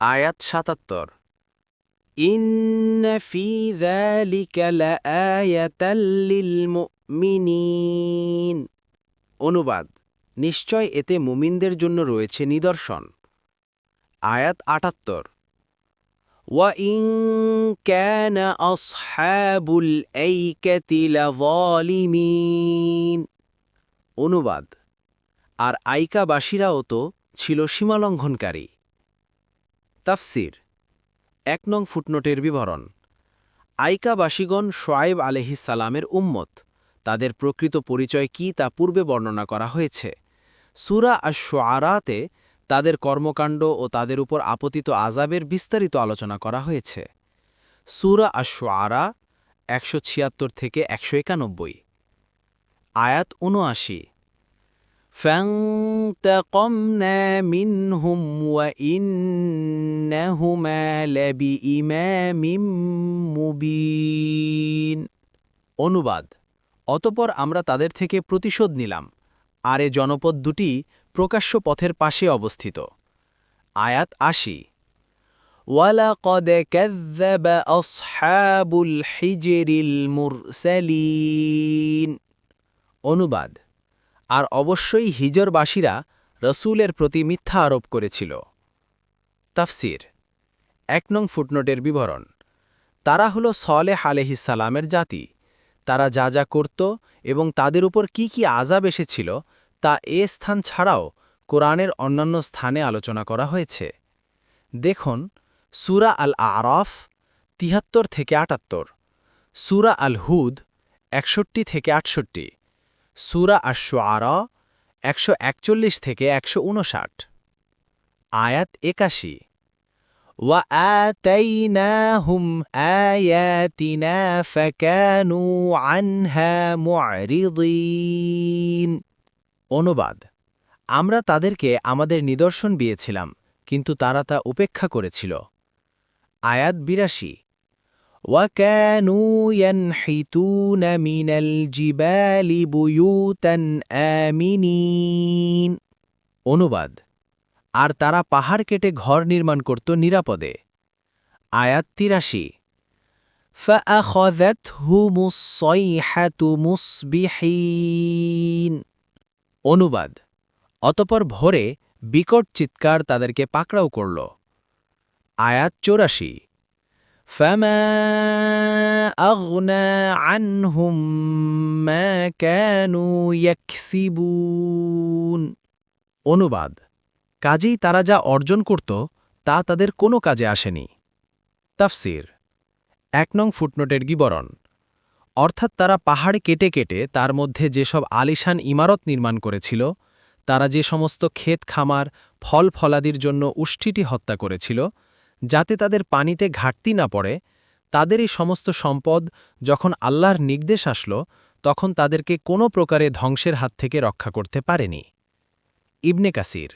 আয়াত সাতাত্তর إن في ذلك لآية للمؤمنين অনুবাদ নিশ্চয় এতে মুমিনদের জন্য রয়েছে নিদর্শন আয়াত আটাত্তর وإن كان أصحاب الأيكة لظالمين অনুবাদ আর আইকাবাসীরাও তো ছিল সীমালঙ্ঘনকারী তাফসির। এক নং ফুটনোটের বিবরণ। আইকাবাসীগণ শোয়েব আলহিসালামের উম্মত। তাদের প্রকৃত পরিচয় কি তা পূর্বে বর্ণনা করা হয়েছে। সুরা আশোয়ারাতে তাদের কর্মকাণ্ড ও তাদের উপর আপতিত আজাবের বিস্তারিত আলোচনা করা হয়েছে। সুরা আশোয়ারা একশো ছিয়াত্তর থেকে একশো একানব্বই। আয়াত উনআশি فانتقمنا منهم وإنهما لبإمام মুবিন অনুবাদ অতপর আমরা তাদের থেকে প্রতিশোধ নিলাম আর এ জনপদ দুটি প্রকাশ্য পথের পাশে অবস্থিত আয়াত আশি ولقد كذب أصحاب الحجر المرسلين অনুবাদ আর অবশ্যই হিজরবাসীরা রসুলের প্রতি মিথ্যা আরোপ করেছিল। তাফসির, এক নং ফুটনোটের বিবরণ। তারা হল সলেহ আলহিসালামের জাতি। তারা যা যা করত এবং তাদের উপর কি কি আজাব এসেছিল তা এ স্থান ছাড়াও কোরআনের অন্যান্য স্থানে আলোচনা করা হয়েছে। দেখুন, সুরা আল আরফ তিহাত্তর থেকে আটাত্তর, সুরা আল হুদ একষট্টি থেকে আটষট্টি। সুরা আশোয়ারা একশো একচল্লিশ থেকে একশো উনষাট আয়াত একাশি وآتيناهم آياتنا فكانوا عنها معرضين অনুবাদ আমরা তাদেরকে আমাদের নিদর্শন দিয়েছিলাম কিন্তু তারা তা উপেক্ষা করেছিল আয়াত বিরাশি وكانوا ينحتون من الجبال بيوتا آمنين অনুবাদ আর তারা পাহাড় কেটে ঘর নির্মাণ করত নিরাপদে আয়াত তিরাশি فأخذتهم الصيحة مصبحين অনুবাদ অতপর ভোরে বিকট চিৎকার তাদেরকে পাকড়াও করল আয়াত চৌরাশি فما أغنى عنهم ما كانوا يكسبون অনুবাদ কাজেই তারা যা অর্জন করত তা তাদের কোনো কাজে আসেনি তাফসির এক নং ফুটনোটের বিবরণ অর্থাৎ তারা পাহাড় কেটে কেটে তার মধ্যে যেসব আলিশান ইমারত নির্মাণ করেছিল তারা যে সমস্ত ক্ষেত খামার ফল ফলাদির জন্য উষ্ঠিটি হত্যা করেছিল যাতে তাদের পানিতে ঘাটতি না পড়ে তাদের এই সমস্ত সম্পদ যখন আল্লাহর নির্দেশ আসল, তখন তাদেরকে কোনো প্রকারে ধ্বংসের হাত থেকে রক্ষা করতে পারেনি। ইবনে কাসির